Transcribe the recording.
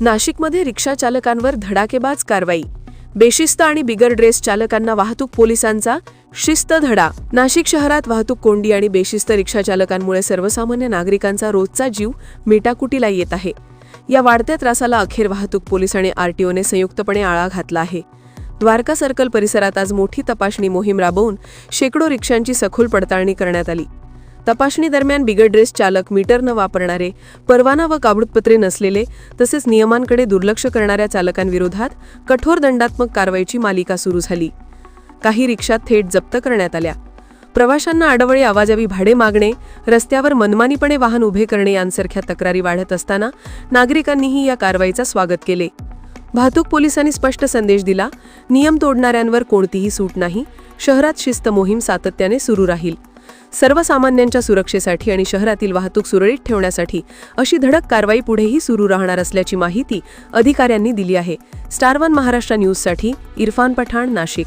नाशिकमध्ये रिक्षा चालकांवर धडाकेबाज कारवाई. बेशिस्त आणि बिगर ड्रेस चालकांना वाहतूक पोलिसांचा शिस्त धडा. नाशिक शहरात वाहतूक कोंडी आणि बेशिस्त रिक्षा चालकांमुळे सर्वसामान्य नागरिकांचा रोजचा जीव मेटाकुटीला येत आहे. या वाढत्या त्रासाला अखेर वाहतूक पोलीस आणि आरटीओने संयुक्तपणे आळा घातला आहे. द्वारका सर्कल परिसरात आज मोठी तपासणी मोहीम राबवून शेकडो रिक्षांची सखोल पडताळणी करण्यात आली. तपासणी दरम्यान बिगर ड्रेस चालक मीटर न वापरणारे परवाना व कागदपत्रे नसलेले तसेच नियमांकडे दुर्लक्ष करणाऱ्या चालकांविरोधात कठोर दंडात्मक कारवाईची मालिका सुरू झाली. काही रिक्षा थेट जप्त करण्यात आल्या. प्रवाशांना आडवळी आवाजावी भाडे मागणे रस्त्यावर मनमानीपणे वाहन उभे करणे यांसारख्या तक्रारी वाढत असताना नागरिकांनीही या कारवाईचा स्वागत केले. वाहतूक पोलिसांनी स्पष्ट संदेश दिला नियम तोडणाऱ्यांवर कोणतीही सूट नाही शहरात शिस्त मोहीम सातत्याने सुरू राहील. सर्वसामान्यांच्या सुरक्षेसाठी आणि शहरातील वाहतूक सुरळीत ठेवण्यासाठी अशी धडक कारवाई पुढेही सुरू राहणार असल्याची माहिती अधिकाऱ्यांनी दिली आहे. स्टार वन महाराष्ट्र न्यूजसाठी इरफान पठाण नाशिक.